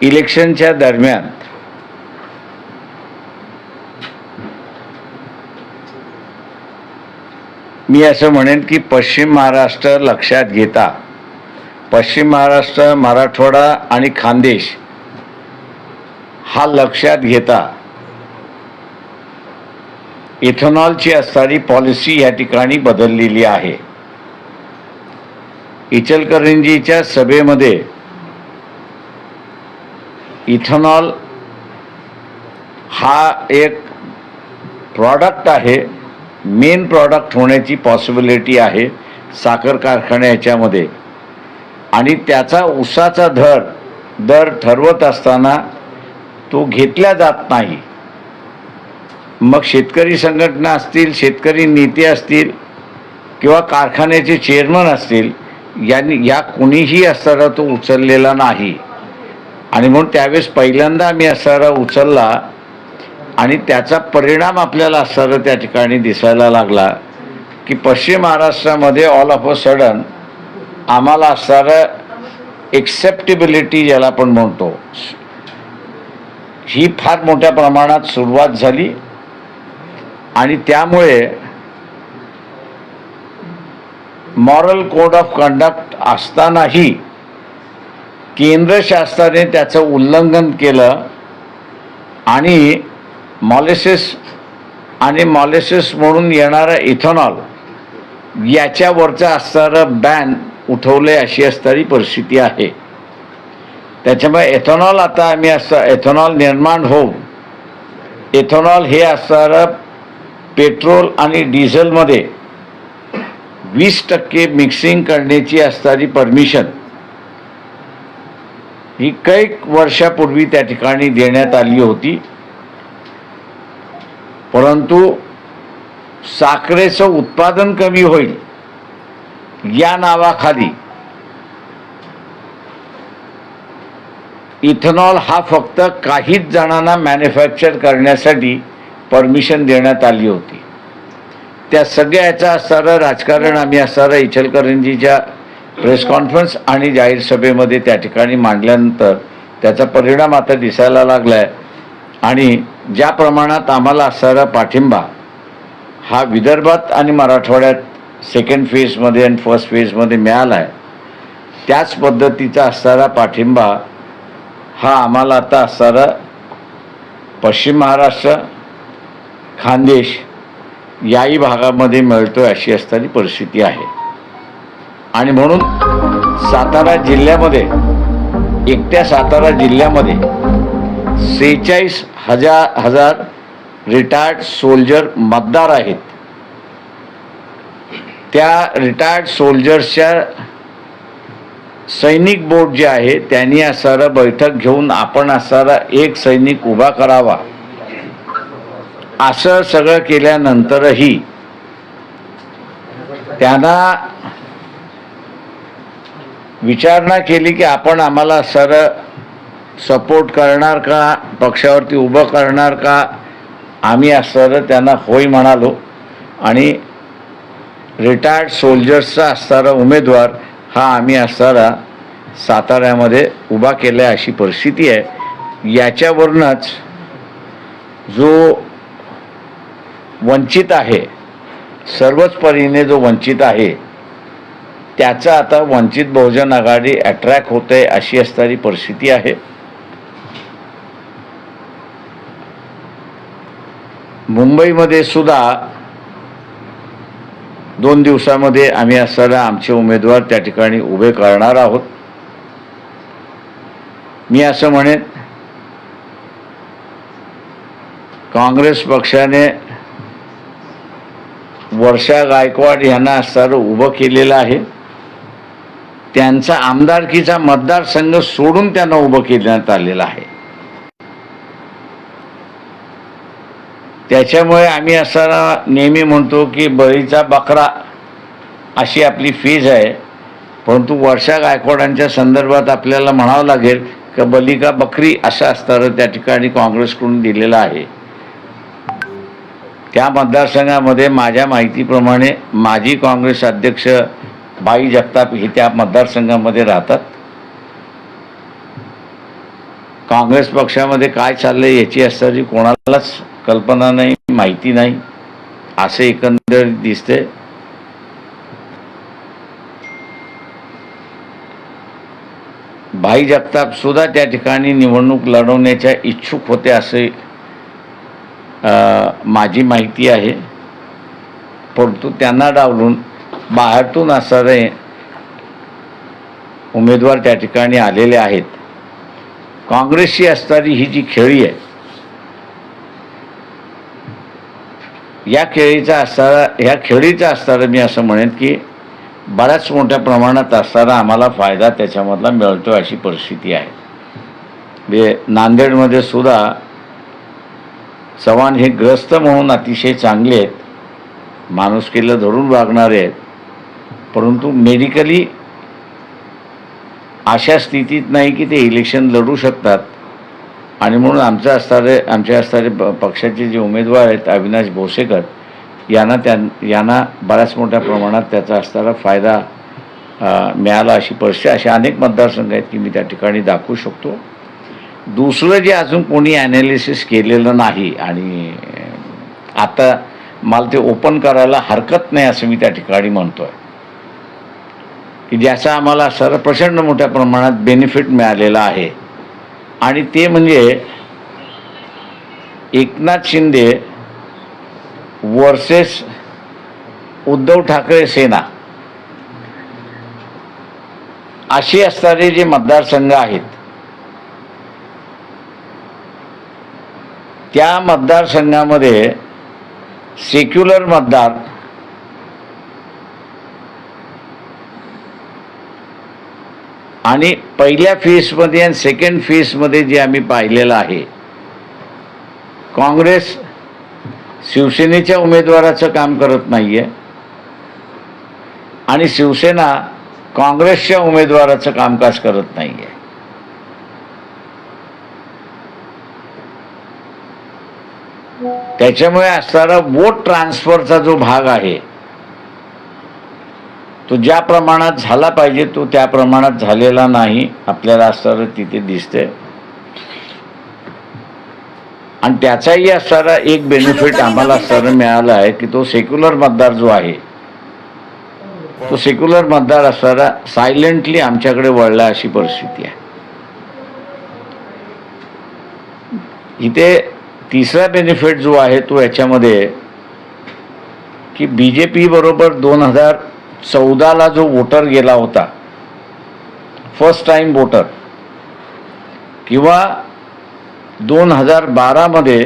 इलेक्शनच्या दरम्यान मी असं म्हणेन की पश्चिम महाराष्ट्र लक्षात घेता. पश्चिम महाराष्ट्र मराठवाडा आणि खानदेश हा लक्षात घेता. इथेनॉलची असणारी पॉलिसी या ठिकाणी बदललेली आहे. इचलकरंजीच्या सभेमध्ये इथेनॉल हा एक प्रॉडक्ट आहे. मेन प्रॉडक्ट होण्याची पॉसिबिलिटी आहे साखर कारखान्या याच्यामध्ये आणि त्याचा उसाचा दर दर ठरवत असताना तो घेतला जात नाही. मग शेतकरी संघटना असतील शेतकरी नेते असतील किंवा कारखान्याचे चेअरमन असतील यांनी या कुणीही असताना तो उचललेला नाही. आणि म्हणून त्यावेळेस पहिल्यांदा आम्ही असारा उचलला आणि त्याचा परिणाम आपल्याला असारा त्या ठिकाणी दिसायला लागला की पश्चिम महाराष्ट्रामध्ये ऑल ऑफ अ सडन आम्हाला असणारं एक्सेप्टेबिलिटी ज्याला आपण म्हणतो ही फार मोठ्या प्रमाणात सुरुवात झाली. आणि त्यामुळे मॉरल कोड ऑफ कंडक्ट असतानाही केंद्र शासनाने त्याचं उल्लंघन केलं आणि मॉलिसिस आणि मॉलिसिस म्हणून येणारं इथेनॉल याच्यावरचं असणारं बॅन उठवले अशी असणारी परिस्थिती आहे. त्याच्यामुळे एथेनॉल आता आम्ही असं एथेनॉल निर्माण होऊन एथेनॉल हे असणारं पेट्रोल आणि डिझेलमध्ये वीस टक्के मिक्सिंग करण्याची असणारी परमिशन ही कैक वर्षापूर्वी त्या ठिकाणी देण्यात आली होती. परंतु साखरेचं उत्पादन कमी होईल या नावाखाली इथेनॉल हा फक्त काहीच जणांना मॅन्युफॅक्चर करण्यासाठी परमिशन देण्यात आली होती. त्या सगळ्या याचं राजकारण आम्ही असणारं इचलकरंजीच्या प्रेस कॉन्फरन्स आणि जाहीर सभेमध्ये त्या ठिकाणी मांडल्यानंतर त्याचा परिणाम आता दिसायला लागला आहे आणि ज्या प्रमाणात आम्हाला असणारा पाठिंबा हा विदर्भात आणि मराठवाड्यात सेकंड फेजमध्ये आणि फर्स्ट फेजमध्ये मिळाला आहे त्याच पद्धतीचा असणारा पाठिंबा हा आम्हाला आता असणारा पश्चिम महाराष्ट्र खानदेश याही भागामध्ये मिळतो अशी असणारी परिस्थिती आहे. आणि म्हणून सातारा जिल्ह्यामध्ये एकट्या सातारा जिल्ह्यामध्ये सेहेचाळीस हजार हजार रिटायर्ड सोल्जर मतदार आहेत. त्या रिटायर्ड सोल्जर्सच्या सैनिक बोर्ड जे आहे त्यांनी असणारा बैठक घेऊन आपण असणारा एक सैनिक उभा करावा. असं सगळं केल्यानंतरही त्यांना विचारणा केली की आपण आम्हाला सर सपोर्ट करणार का पक्षावरती उभं करणार का आम्ही असणारं त्यांना होय म्हणालो. आणि रिटायर्ड सोल्जर्सचा असणारा उमेदवार हा आम्ही असणारा साताऱ्यामध्ये उभा केला आहे अशी परिस्थिती आहे. याच्यावरूनच जो वंचित आहे सर्वच परीने जो वंचित आहे त्याचं आता वंचित बहुजन आघाडी अट्रॅक्ट होते अशी असणारी परिस्थिती आहे. मुंबईमध्ये सुद्धा दोन दिवसामध्ये आम्ही असताना आमचे उमेदवार त्या ठिकाणी उभे करणार आहोत. मी असं म्हणेन काँग्रेस पक्षाने वर्षा गायकवाड यांना असताना उभं केलेलं आहे. त्यांचा आमदारकीचा मतदारसंघ सोडून त्यांना उभं करण्यात आलेला आहे. त्याच्यामुळे आम्ही असं नेहमी म्हणतो की बळीचा बकरा अशी आपली फीज आहे. परंतु वर्षा गायकवाडांच्या संदर्भात आपल्याला म्हणावं लागेल की बली का बकरी असं स्तर त्या ठिकाणी काँग्रेसकडून दिलेलं आहे. त्या मतदारसंघामध्ये माझ्या माहितीप्रमाणे माजी काँग्रेस अध्यक्ष बाई जगताप हे त्या मतदारसंघामध्ये राहतात. काँग्रेस पक्षामध्ये काय चाललंय याची असणारी कोणालाच कल्पना नाही माहिती नाही. असे एकंदरीत दिसते. भाई जगताप सुद्धा त्या ठिकाणी निवडणूक लढवण्याच्या इच्छुक होते असे माझी माहिती आहे. परंतु त्यांना डावलून बाहेरतून असणारे उमेदवार त्या ठिकाणी आलेले आहेत. काँग्रेसची असणारी ही जी खेळी आहे या खेळीचा असणारा ह्या खेळीचा असणारा मी असं म्हणेन की बऱ्याच मोठ्या प्रमाणात असताना आम्हाला फायदा त्याच्यामधला मिळतो अशी परिस्थिती आहे. म्हणजे नांदेडमध्ये सुद्धा चव्हाण हे ग्रस्त म्हणून अतिशय चांगले आहेत. माणुसकीला धरून वागणारे आहेत. परंतु मेडिकली अशा स्थितीत नाही की ते इलेक्शन लढू शकतात. आणि म्हणून आमचं असणारे आमचे असणारे प- पक्षाचे जे उमेदवार आहेत अविनाश भोसेकर यांना त्या यांना बऱ्याच मोठ्या प्रमाणात त्याचा असणारा फायदा मिळाला अशी परिस्थिती असे अनेक मतदारसंघ आहेत की मी त्या ठिकाणी दाखवू शकतो. दुसरं जे अजून कोणी ॲनालिसिस केलेलं नाही आणि आता मला ते ओपन करायला हरकत नाही असं मी त्या ठिकाणी म्हणतो आहे की ज्याचा आम्हाला सर प्रचंड मोठ्या प्रमाणात बेनिफिट मिळालेला आहे. आणि ते म्हणजे एकनाथ शिंदे वर्सेस उद्धव ठाकरे सेना. अशी असणारे जे मतदारसंघ आहेत त्या मतदारसंघामध्ये सेक्युलर मतदार आणि पहिल्या फेजमध्ये आणि सेकंड फेजमध्ये जे आम्ही पाहिलेलं आहे काँग्रेस शिवसेनेच्या उमेदवाराचं काम करत नाहीये आणि शिवसेना काँग्रेसच्या उमेदवाराचं कामकाज करत नाहीये. त्याच्यामुळे असणारा वोट ट्रान्सफरचा जो भाग आहे तो ज्या प्रमाणात झाला पाहिजे तो त्या प्रमाणात झालेला नाही आपल्याला असणारं तिथे दिसते आणि त्याचाही असणारा एक बेनिफिट आम्हाला असणारं मिळाला आहे की तो सेक्युलर मतदार जो आहे तो सेक्युलर मतदार असणारा सायलेंटली आमच्याकडे वळला अशी परिस्थिती आहे. इथे तिसरा बेनिफिट जो आहे तो याच्यामध्ये की बी जे पी बरोबर दोन हजार चौदाला जो वोटर गेला होता फर्स्ट टाइम वोटर किंवा दोन हजार बारामध्ये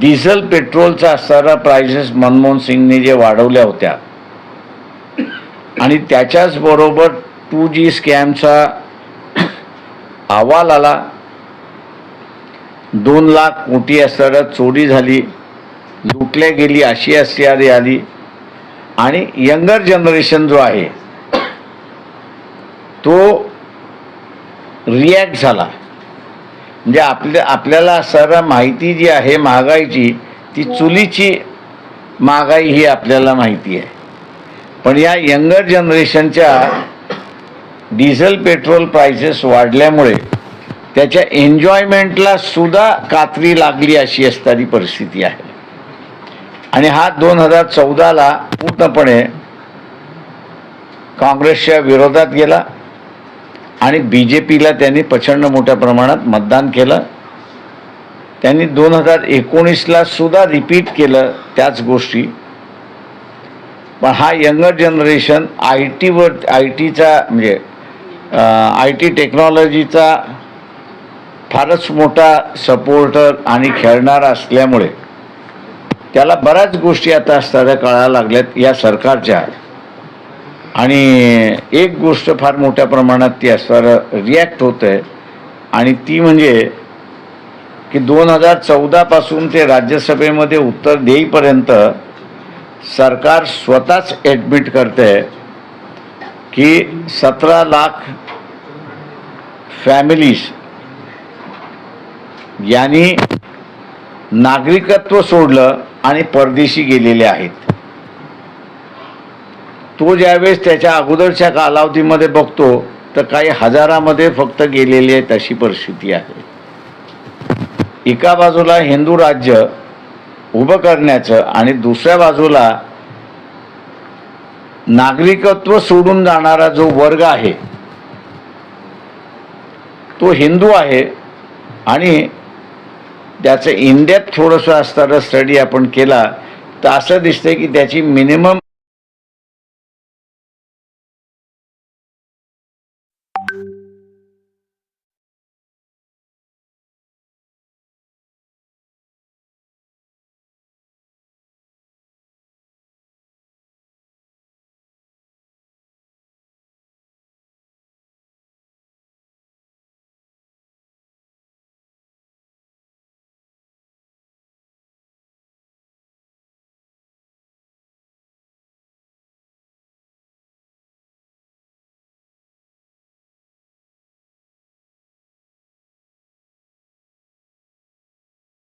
डिझेल पेट्रोलचा असणारा प्राइसेस मनमोहन सिंगने जे वाढवल्या होत्या आणि त्याच्याच बरोबर टू जी स्कॅमचा अहवाल आला. दोन लाख कोटी असणाऱ्या चोरी झाली लुटल्या गेली अशी असणारी आली आणि यंगर जनरेशन जो आहे तो रिॲक्ट झाला. म्हणजे आपल्या आपल्याला असणारा माहिती जी आहे महागाईची ती चुलीची महागाई ही आपल्याला माहिती आहे. पण या यंगर जनरेशनच्या डिझेल पेट्रोल प्राइसेस वाढल्यामुळे त्याच्या एन्जॉयमेंटला सुद्धा कात्री लागली अशी असणारी परिस्थिती आहे. आणि हा दोन हजार चौदाला पूर्णपणे काँग्रेसच्या विरोधात गेला आणि बी जे पीला त्यांनी प्रचंड मोठ्या प्रमाणात मतदान केलं. त्यांनी दोन हजार एकोणीसला सुद्धा रिपीट केलं त्याच गोष्टी. पण हा यंगर जनरेशन आय टीवर आय टीचा म्हणजे आय टी टेक्नॉलॉजीचा फारच मोठा सपोर्टर आणि खेळणारा असल्यामुळे त्याला बऱ्याच गोष्टी आता सध्या कळायला लागल्यात या सरकारच्या. आणि एक गोष्ट फार मोठ्या प्रमाणात ती असणारं रिॲक्ट होत आहे आणि ती म्हणजे की दोन हजार चौदापासून ते राज्यसभेमध्ये उत्तर देईपर्यंत सरकार स्वतःच ॲडमिट करते की सतरा लाख फॅमिलीज यांनी नागरिकत्व सोडलं आणि परदेशी गेलेले आहेत. तो ज्यावेळेस त्याच्या अगोदरच्या कालावधीमध्ये बघतो तर काही हजारामध्ये फक्त गेलेली आहेत अशी परिस्थिती आहे. एका बाजूला हिंदू राज्य उभं करण्याचं आणि दुसऱ्या बाजूला नागरिकत्व सोडून जाणारा जो वर्ग आहे तो हिंदू आहे आणि त्याचं इंडियात थोडंसं असताना स्टडी आपण केला तर असं दिसतंय की त्याची मिनिमम